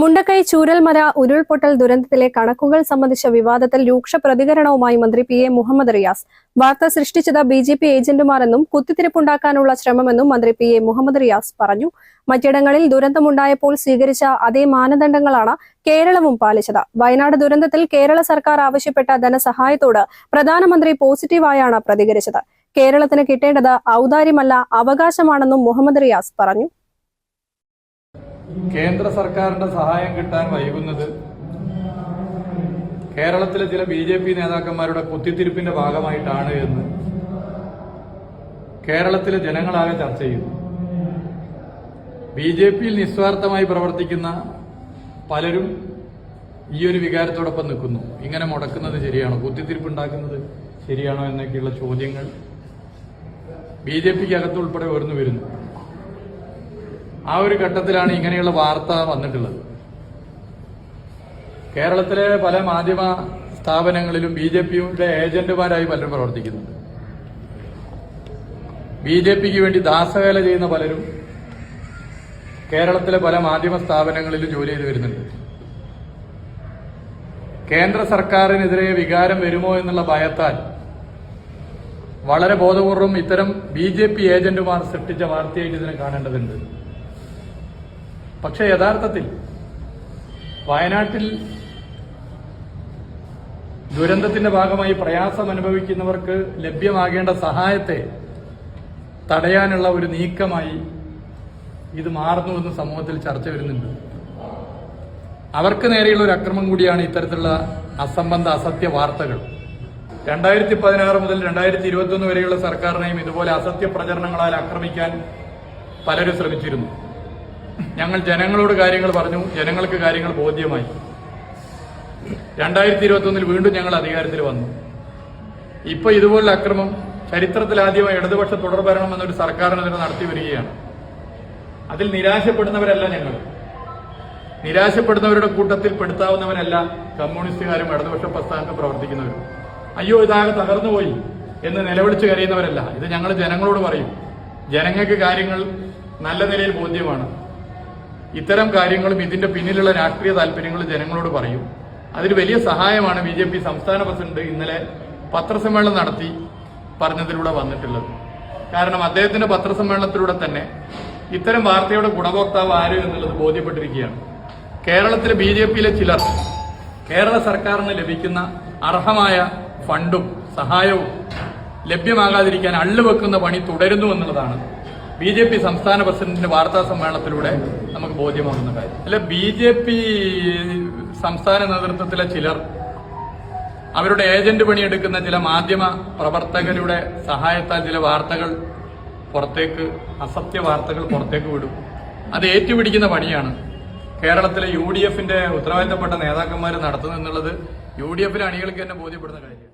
മുണ്ടക്കൈ ചൂരൽമല ഉരുൾപൊട്ടൽ ദുരന്തത്തിലെ കണക്കുകൾ സംബന്ധിച്ച വിവാദത്തിൽ രൂക്ഷ പ്രതികരണവുമായി മന്ത്രി പി എ മുഹമ്മദ് റിയാസ്. വാർത്ത സൃഷ്ടിച്ചത് ബി ജെ പി ഏജന്റുമാരെന്നും കുത്തിത്തിരിപ്പുണ്ടാക്കാനുള്ള ശ്രമമെന്നും മന്ത്രി പി എ മുഹമ്മദ് റിയാസ് പറഞ്ഞു. മറ്റിടങ്ങളിൽ ദുരന്തമുണ്ടായപ്പോൾ സ്വീകരിച്ച അതേ മാനദണ്ഡങ്ങളാണ് കേരളവും പാലിച്ചത്. വയനാട് ദുരന്തത്തിൽ കേരള സർക്കാർ ആവശ്യപ്പെട്ട ധനസഹായത്തോട് പ്രധാനമന്ത്രി പോസിറ്റീവായാണ് പ്രതികരിച്ചത്. കേരളത്തിന് കിട്ടേണ്ടത് ഔദാര്യമല്ല അവകാശമാണെന്നും മുഹമ്മദ് റിയാസ് പറഞ്ഞു. കേന്ദ്ര സർക്കാരിന്റെ സഹായം കിട്ടാൻ വൈകുന്നത് കേരളത്തിലെ ചില ബി ജെ പി നേതാക്കന്മാരുടെ കുത്തിത്തിരിപ്പിന്റെ ഭാഗമായിട്ടാണ് എന്ന് കേരളത്തിലെ ജനങ്ങളാകെ ചർച്ച ചെയ്യുന്നു. ബി ജെ പിയിൽ നിസ്വാർത്ഥമായി പ്രവർത്തിക്കുന്ന പലരും ഈ ഒരു വികാരത്തോടൊപ്പം നിൽക്കുന്നു. ഇങ്ങനെ മുടക്കുന്നത് ശരിയാണോ? കുത്തിത്തിരിപ്പുണ്ടാക്കുന്നത് ശരിയാണോ എന്നൊക്കെയുള്ള ചോദ്യങ്ങൾ ബി ജെ പിക്ക് അകത്തുൾപ്പെടെ ഉയർന്നു വരുന്നു. ആ ഒരു ഘട്ടത്തിലാണ് ഇങ്ങനെയുള്ള വാർത്ത വന്നിട്ടുള്ളത്. കേരളത്തിലെ പല മാധ്യമ സ്ഥാപനങ്ങളിലും ബി ജെ പിയുടെ ഏജന്റുമാരായി പലരും പ്രവർത്തിക്കുന്നുണ്ട്. ബി ജെ പിക്ക് വേണ്ടി ദാസവേല ചെയ്യുന്ന പലരും കേരളത്തിലെ പല മാധ്യമ സ്ഥാപനങ്ങളിലും ജോലി ചെയ്തു വരുന്നുണ്ട്. കേന്ദ്ര സർക്കാരിനെതിരെ വികാരം വരുമോ എന്നുള്ള ഭയത്താൽ വളരെ ബോധപൂർവം ഇത്തരം ബി ജെ പി ഏജന്റുമാർ സൃഷ്ടിച്ച വാർത്തയായിട്ട് ഇതിനെ കാണേണ്ടതുണ്ട്. പക്ഷേ യഥാർത്ഥത്തിൽ വയനാട്ടിൽ ദുരന്തത്തിന്റെ ഭാഗമായി പ്രയാസം അനുഭവിക്കുന്നവർക്ക് ലഭ്യമാകേണ്ട സഹായത്തെ തടയാനുള്ള ഒരു നീക്കമായി ഇത് മാറുന്നുവെന്ന് സമൂഹത്തിൽ ചർച്ച വരുന്നുണ്ട്. അവർക്ക് നേരെയുള്ള ഒരു അക്രമം കൂടിയാണ് ഇത്തരത്തിലുള്ള അസംബന്ധ അസത്യ വാർത്തകൾ. രണ്ടായിരത്തി പതിനാറ് മുതൽ രണ്ടായിരത്തി ഇരുപത്തിയൊന്ന് വരെയുള്ള സർക്കാരിനെയും ഇതുപോലെ അസത്യ പ്രചരണങ്ങളാൽ ആക്രമിക്കാൻ പലരും ശ്രമിച്ചിരുന്നു. ഞങ്ങൾ ജനങ്ങളോട് കാര്യങ്ങൾ പറഞ്ഞു. ജനങ്ങൾക്ക് കാര്യങ്ങൾ ബോധ്യമായി. രണ്ടായിരത്തി ഇരുപത്തി ഒന്നിൽ വീണ്ടും ഞങ്ങൾ അധികാരത്തിൽ വന്നു. ഇപ്പൊ ഇതുപോലുള്ള അക്രമം ചരിത്രത്തിൽ ആദ്യമായി ഇടതുപക്ഷ തുടർ ഭരണം എന്നൊരു സർക്കാരിനെതിരെ നടത്തി വരികയാണ്. അതിൽ നിരാശപ്പെടുന്നവരല്ല ഞങ്ങൾ. നിരാശപ്പെടുന്നവരുടെ കൂട്ടത്തിൽ പെടുത്താവുന്നവരല്ല കമ്മ്യൂണിസ്റ്റുകാരും ഇടതുപക്ഷ പ്രസ്ഥാനത്ത് പ്രവർത്തിക്കുന്നവരും. അയ്യോ ഇതാകെ തകർന്നുപോയി എന്ന് നിലവിളിച്ച് കരയുന്നവരല്ല. ഇത് ഞങ്ങൾ ജനങ്ങളോട് പറയും. ജനങ്ങൾക്ക് കാര്യങ്ങൾ നല്ല നിലയിൽ ബോധ്യമാണ്. ഇത്തരം കാര്യങ്ങളും ഇതിന്റെ പിന്നിലുള്ള രാഷ്ട്രീയ താല്പര്യങ്ങളും ജനങ്ങളോട് പറയും. അതിന് വലിയ സഹായമാണ് ബി ജെ പി സംസ്ഥാന പ്രസിഡന്റ് ഇന്നലെ പത്രസമ്മേളനം നടത്തി പറഞ്ഞതിലൂടെ വന്നിട്ടുള്ളത്. കാരണം അദ്ദേഹത്തിന്റെ പത്രസമ്മേളനത്തിലൂടെ തന്നെ ഇത്തരം വാർത്തയുടെ ഗുണഭോക്താവ് ആര് എന്നുള്ളത് ബോധ്യപ്പെട്ടിരിക്കുകയാണ്. കേരളത്തിലെ ബി ജെ പിയിലെ ചിലർ കേരള സർക്കാരിന് ലഭിക്കുന്ന അർഹമായ ഫണ്ടും സഹായവും ലഭ്യമാകാതിരിക്കാൻ അള്ളുവെക്കുന്ന പണി തുടരുന്നു എന്നുള്ളതാണ് ബി ജെ പി സംസ്ഥാന പ്രസിഡന്റിന്റെ വാർത്താ സമ്മേളനത്തിലൂടെ നമുക്ക് ബോധ്യമാകുന്ന കാര്യം. അല്ല ബി ജെ പി സംസ്ഥാന നേതൃത്വത്തിലെ ചിലർ അവരുടെ ഏജന്റ് പണിയെടുക്കുന്ന ചില മാധ്യമ പ്രവർത്തകരുടെ സഹായത്താൽ ചില വാർത്തകൾ പുറത്തേക്ക് അസത്യ വാർത്തകൾ പുറത്തേക്ക് വിടും. അത് ഏറ്റുപിടിക്കുന്ന പണിയാണ് കേരളത്തിലെ യു ഡി എഫിന്റെ ഉത്തരവാദിത്തപ്പെട്ട നേതാക്കന്മാർ നടത്തുന്നു എന്നുള്ളത് യു ഡി എഫിലെ അണികൾക്ക് തന്നെ ബോധ്യപ്പെടുന്ന കാര്യമാണ്.